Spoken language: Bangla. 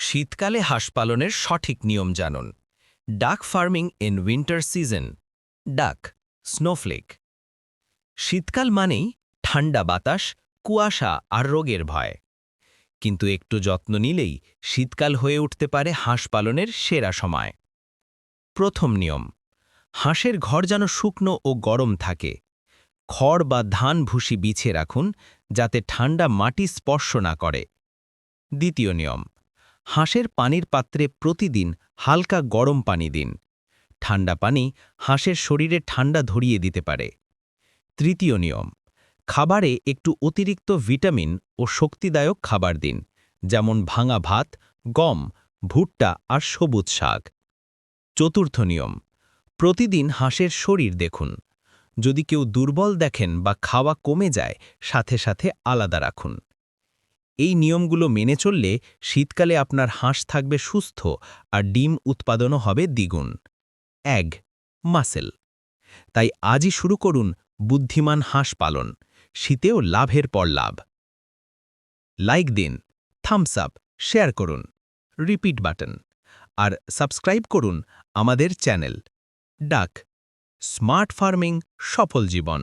শীতকালে হাঁস পালনের সঠিক নিয়ম জানুন। Duck farming in winter season. Duck, snowflake. শীতকাল মানেই ঠান্ডা বাতাস, কুয়াশা আর রোগের ভয়। কিন্তু একটু যত্ন নিলেই শীতকাল হয়ে উঠতে পারে হাঁস পালনের সেরা সময়। প্রথম নিয়ম, হাঁসের ঘর যেন শুকনো ও গরম থাকে। খড় বা ধান ভুসি বিছিয়ে রাখুন, যাতে ঠান্ডা মাটি স্পর্শ না করে। দ্বিতীয় নিয়ম হাঁসের পানির পাত্রে প্রতিদিন হালকা গরম পানি দিন। ঠান্ডা পানি হাঁসের শরীরে ঠান্ডা ধরিয়ে দিতে পারে। তৃতীয় নিয়ম, খাবারে একটু অতিরিক্ত ভিটামিন ও শক্তিদায়ক খাবার দিন, যেমন ভাঙা ভাত, গম, ভুট্টা আর সবুজ শাক। চতুর্থ নিয়ম, প্রতিদিন হাঁসের শরীর দেখুন। যদি কেউ দুর্বল দেখেন বা খাওয়া কমে যায়, সাথে সাথে আলাদা রাখুন। এই নিয়মগুলো মেনে চললে শীতকালে আপনার হাঁস থাকবে সুস্থ আর ডিম উৎপাদনও হবে দ্বিগুণ। এক, মাসেল। তাই আজই শুরু করুন বুদ্ধিমান হাঁস পালন। শীতেও লাভের পর লাভ। লাইক দিন থামস আপ শেয়ার করুন রিপিট বাটন আর সাবস্ক্রাইব করুন আমাদের চ্যানেল ডাক। স্মার্ট ফার্মিং সফল জীবন।